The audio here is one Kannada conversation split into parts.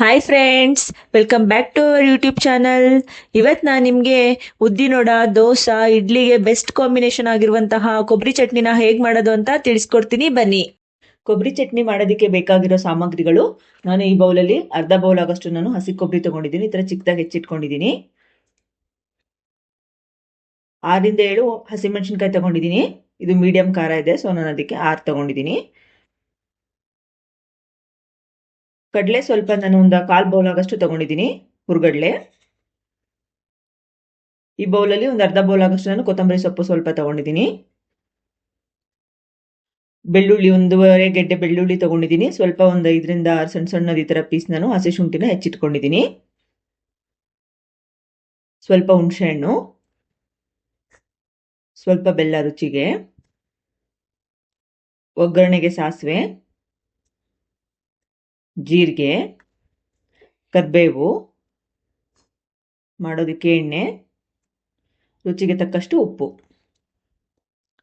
Hi friends welcome back to our YouTube channel ಇವತ್ತು ನಾನು ನಿಮಗೆ ಉದ್ದಿನೊಡ ದೋಸೆ, ಇಡ್ಲಿಗೆ ಬೆಸ್ಟ್ ಕಾಂಬಿನೇಷನ್ ಆಗಿರುವಂತಹ ಕೊಬ್ಬರಿ ಚಟ್ನಿನ ಹೇಗೆ ಮಾಡೋದು ಅಂತ ತಿಳಿಸ್ಕೊಡ್ತೀನಿ, ಬನ್ನಿ. ಕೊಬ್ಬರಿ ಚಟ್ನಿ ಮಾಡೋದಕ್ಕೆ ಬೇಕಾಗಿರೋ ಸಾಮಗ್ರಿಗಳು. ನಾನು ಈ ಬೌಲಲ್ಲಿ ಅರ್ಧ ಬೌಲ್ ಆಗೋಷ್ಟು ನಾನು ಹಸಿ ಕೊಬ್ಬರಿ ತಗೊಂಡಿದ್ದೀನಿ, ಈ ಥರ ಚಿಕ್ಕದಾಗಿ ಹೆಚ್ಚಿಟ್ಕೊಂಡಿದ್ದೀನಿ. ಆರಿಂದ ಏಳು ಹಸಿಮೆಣಸಿನ್ಕಾಯಿ ತಗೊಂಡಿದ್ದೀನಿ. ಇದು ಮೀಡಿಯಂ ಖಾರ ಇದೆ ಸೊ ನಾನು ಅದಕ್ಕೆ ಆರು ತಗೊಂಡಿದ್ದೀನಿ. ಕಡಲೆ ಸ್ವಲ್ಪ ನಾನು ಒಂದು ಕಾಲು ಬೌಲ್ ಆಗಷ್ಟು ತಗೊಂಡಿದ್ದೀನಿ. ಹುರ್ಗಡ್ಲೆ. ಈ ಬೌಲಲ್ಲಿ ಒಂದು ಅರ್ಧ ಬೌಲ್ ಆಗಷ್ಟು ನಾನು ಕೊತ್ತಂಬರಿ ಸೊಪ್ಪು ಸ್ವಲ್ಪ ತಗೊಂಡಿದ್ದೀನಿ. ಬೆಳ್ಳುಳ್ಳಿ ಒಂದೂವರೆ ಗೆಡ್ಡೆ ಬೆಳ್ಳುಳ್ಳಿ ತಗೊಂಡಿದ್ದೀನಿ. ಸ್ವಲ್ಪ ಒಂದು ಐದರಿಂದ ಆರು ಸಣ್ಣ ಸಣ್ಣದ ಈ ಥರ ಪೀಸ್ ನಾನು ಹಸಿ ಶುಂಠಿನ ಹೆಚ್ಚಿಟ್ಕೊಂಡಿದ್ದೀನಿ. ಸ್ವಲ್ಪ ಹುಣಸೆಹಣ್ಣು ಸ್ವಲ್ಪ ಬೆಲ್ಲ ರುಚಿಗೆ. ಒಗ್ಗರಣೆಗೆ ಸಾಸಿವೆ. ಜೀರಿಗೆ, ಕರಿಬೇವು, ಮಾಡೋದಕ್ಕೆ ಎಣ್ಣೆ, ರುಚಿಗೆ ತಕ್ಕಷ್ಟು ಉಪ್ಪು.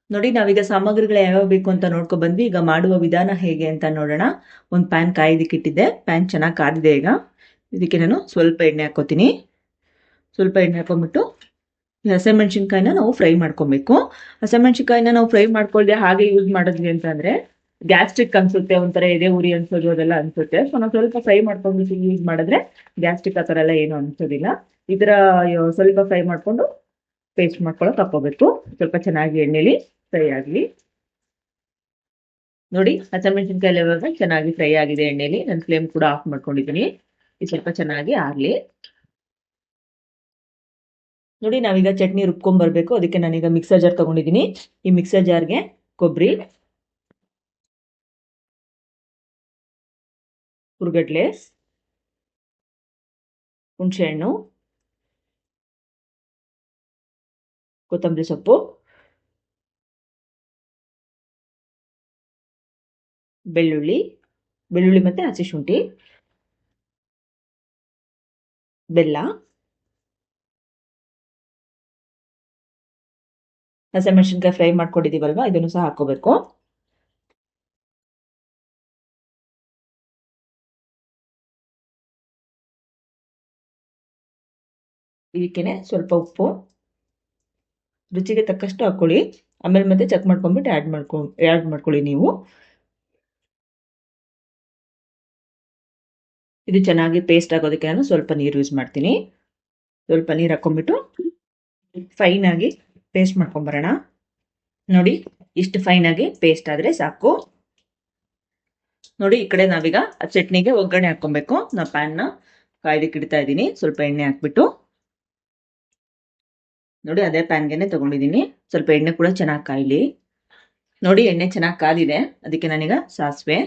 ನೋಡಿ, ನಾವೀಗ ಸಾಮಗ್ರಿಗಳು ಯಾವ್ಯಾವ ಬೇಕು ಅಂತ ನೋಡ್ಕೊ ಬಂದ್ವಿ. ಈಗ ಮಾಡುವ ವಿಧಾನ ಹೇಗೆ ಅಂತ ನೋಡೋಣ. ಒಂದು ಪ್ಯಾನ್ ಕಾಯ್ದಕ್ಕೆ ಇಟ್ಟಿದ್ದೆ ಪ್ಯಾನ್ ಚೆನ್ನಾಗಿ ಕಾದಿದೆ ಈಗ. ಇದಕ್ಕೆ ನಾನು ಸ್ವಲ್ಪ ಎಣ್ಣೆ ಹಾಕೋತೀನಿ ಸ್ವಲ್ಪ ಎಣ್ಣೆ ಹಾಕೊಂಡ್ಬಿಟ್ಟು ಹಸಿಮೆಣ್ಸಿನ್ಕಾಯಿನ ನಾವು ಫ್ರೈ ಮಾಡ್ಕೊಬೇಕು. ಹಸಿಮೆಣ್ಸಿನ್ಕಾಯಿನ ನಾವು ಫ್ರೈ ಮಾಡ್ಕೊಳ್ದೆ ಹಾಗೆ ಯೂಸ್ ಮಾಡಿದ್ವಿ ಅಂತಂದ್ರೆ ಗ್ಯಾಸ್ಟ್ರಿಕ್ ಅನ್ಸುತ್ತೆ ಒಂಥರ ಎದೆ ಉರಿ ಅನ್ಸೋದು ಅದೆಲ್ಲ ಅನ್ಸುತ್ತೆ. ಸೊ ನಾವು ಸ್ವಲ್ಪ ಫ್ರೈ ಮಾಡ್ಕೊಂಡು ಯೂಸ್ ಮಾಡಿದ್ರೆ ಗ್ಯಾಸ್ಟ್ರಿಕ್ ಆ ಥರ ಎಲ್ಲ ಏನು ಅನ್ಸೋದಿಲ್ಲ. ಈ ಥರ ಸ್ವಲ್ಪ ಫ್ರೈ ಮಾಡ್ಕೊಂಡು ಪೇಸ್ಟ್ ಮಾಡ್ಕೊಳ್ಳೋಕೆ ಹಾಕೋಬೇಕು ಸ್ವಲ್ಪ ಚೆನ್ನಾಗಿ ಎಣ್ಣೆಲಿ ಫ್ರೈ ಆಗಲಿ. ನೋಡಿ ಹಸಿಮೆಣಸಿನ್ಕಾಯಿ ಇವಾಗ ಚೆನ್ನಾಗಿ ಫ್ರೈ ಆಗಿದೆ ಎಣ್ಣೆಲಿ. ನಾನು ಫ್ಲೇಮ್ ಕೂಡ ಆಫ್ ಮಾಡ್ಕೊಂಡಿದ್ದೀನಿ ಇದು ಸ್ವಲ್ಪ ಚೆನ್ನಾಗಿ ಆಗಲಿ. ನೋಡಿ, ನಾವೀಗ ಚಟ್ನಿ ರುಬ್ಕೊಂಡ್ಬರ್ಬೇಕು ಅದಕ್ಕೆ ನಾನೀಗ ಮಿಕ್ಸರ್ ಜಾರ್ ತಗೊಂಡಿದ್ದೀನಿ ಈ ಮಿಕ್ಸರ್ ಜಾರ್ಗೆ ಕೊಬ್ಬರಿ ಹುರ್ಗಡ್ಲೆ ಹುಣಸೆಹಣ್ಣು, ಕೊತ್ತಂಬರಿ ಸೊಪ್ಪು, ಬೆಳ್ಳುಳ್ಳಿ ಬೆಳ್ಳುಳ್ಳಿ ಮತ್ತೆ ಹಸಿ ಶುಂಠಿ, ಬೆಲ್ಲ, ಹಸಿಮೆಣಸಿನ್ಕಾಯಿ ಫ್ರೈ ಮಾಡ್ಕೊಂಡಿದ್ದೀವಲ್ವಾ ಇದನ್ನು ಸಹ ಹಾಕೋಬೇಕು ಇದಕ್ಕೇನೆ ಸ್ವಲ್ಪ ಉಪ್ಪು, ರುಚಿಗೆ ತಕ್ಕಷ್ಟು ಹಾಕೊಳ್ಳಿ. ಆಮೇಲೆ ಮತ್ತೆ ಚೆಕ್ ಮಾಡ್ಕೊಂಬಿಟ್ಟು ಆ್ಯಡ್ ಮಾಡ್ಕೊ ಆ್ಯಡ್ ಮಾಡ್ಕೊಳ್ಳಿ ನೀವು. ಇದು ಚೆನ್ನಾಗಿ ಪೇಸ್ಟ್ ಆಗೋದಕ್ಕೆ ನಾನು ಸ್ವಲ್ಪ ನೀರು ಯೂಸ್ ಮಾಡ್ತೀನಿ. ಸ್ವಲ್ಪ ನೀರು ಹಾಕೊಂಡ್ಬಿಟ್ಟು ಫೈನ್ ಆಗಿ ಪೇಸ್ಟ್ ಮಾಡ್ಕೊಂಬರೋಣ ನೋಡಿ, ಇಷ್ಟು ಫೈನ್ ಆಗಿ ಪೇಸ್ಟ್ ಆದರೆ ಸಾಕು. ನೋಡಿ, ಈ ಕಡೆ ನಾವೀಗ ಚಟ್ನಿಗೆ ಒಗ್ಗರಣೆ ಹಾಕೊಬೇಕು ನಾ ಪ್ಯಾನ್ನ ಕಾಯ್ದಕ್ಕೆ ಇಡ್ತಾ ಇದ್ದೀನಿ. ಸ್ವಲ್ಪ ಎಣ್ಣೆ ಹಾಕ್ಬಿಟ್ಟು. ನೋಡಿ ಅದೇ ಪ್ಯಾನ್ಗೆನೆ ತಗೊಂಡಿದ್ದೀನಿ ಸ್ವಲ್ಪ ಎಣ್ಣೆ ಕೂಡ ಚೆನ್ನಾಗಿ ಕಾಯ್ಲಿ. ನೋಡಿ ಎಣ್ಣೆ ಚೆನ್ನಾಗಿ ಕಾದಿದೆ. ಅದಕ್ಕೆ ನಾನೀಗ ಸಾಸಿವೆ.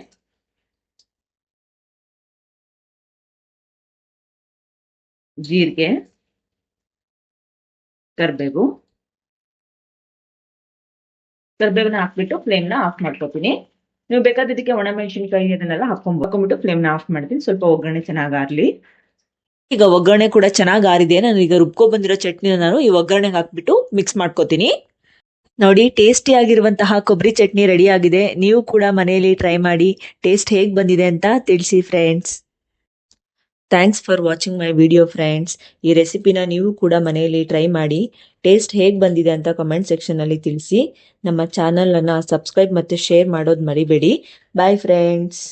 ಜೀರಿಗೆ. ಕರ್ಬೇವು. ಕರ್ಬೇವನ್ನ ಹಾಕ್ಬಿಟ್ಟು ಫ್ಲೇಮ್ನ ಆಫ್ ಮಾಡ್ಕೊತೀನಿ. ನೀವು ಬೇಕಾದ ಇದಕ್ಕೆ ಒಣಮೆಣಸಿನ್ಕಾಯಿ ಅದನ್ನೆಲ್ಲ ಹಾಕೊಂಡ್ ಹಾಕೊಂಡ್ಬಿಟ್ಟು ಫ್ಲೇಮ್ನ ಆಫ್ ಮಾಡ್ತೀನಿ. ಸ್ವಲ್ಪ ಒಗ್ಗರಣೆ ಚೆನ್ನಾಗಿ ಆರ್ಲಿ. ಈಗ ಒಗ್ಗರಣೆ ಕೂಡ ಚೆನ್ನಾಗಿ ಆರಿದೆ. ನಾನು ಈಗ ರುಬ್ಕೊ ಬಂದಿರೋ ಚಟ್ನಿನ ನಾನು ಈ ಒಗ್ಗರಣೆಗೆ ಹಾಕ್ಬಿಟ್ಟು ಮಿಕ್ಸ್ ಮಾಡ್ಕೋತೀನಿ. ನೋಡಿ ಟೇಸ್ಟಿ ಆಗಿರುವಂತಹ ಕೊಬ್ಬರಿ ಚಟ್ನಿ ರೆಡಿ ಆಗಿದೆ. ನೀವು ಕೂಡ ಮನೆಯಲ್ಲಿ ಟ್ರೈ ಮಾಡಿ ಟೇಸ್ಟ್ ಹೇಗೆ ಬಂದಿದೆ ಅಂತ ತಿಳಿಸಿ friends thanks for watching my video friends ಈ ರೆಸಿಪಿನ ನೀವು ಕೂಡ ಮನೆಯಲ್ಲಿ ಟ್ರೈ ಮಾಡಿ ಟೇಸ್ಟ್ ಹೇಗೆ ಬಂದಿದೆ ಅಂತ ಕಮೆಂಟ್ ಸೆಕ್ಷನ್ನಲ್ಲಿ ತಿಳಿಸಿ. ನಮ್ಮ ಚಾನಲನ್ನು ಸಬ್ಸ್ಕ್ರೈಬ್ ಮತ್ತು ಶೇರ್ ಮಾಡೋದು ಮರಿಬೇಡಿ. Bye friends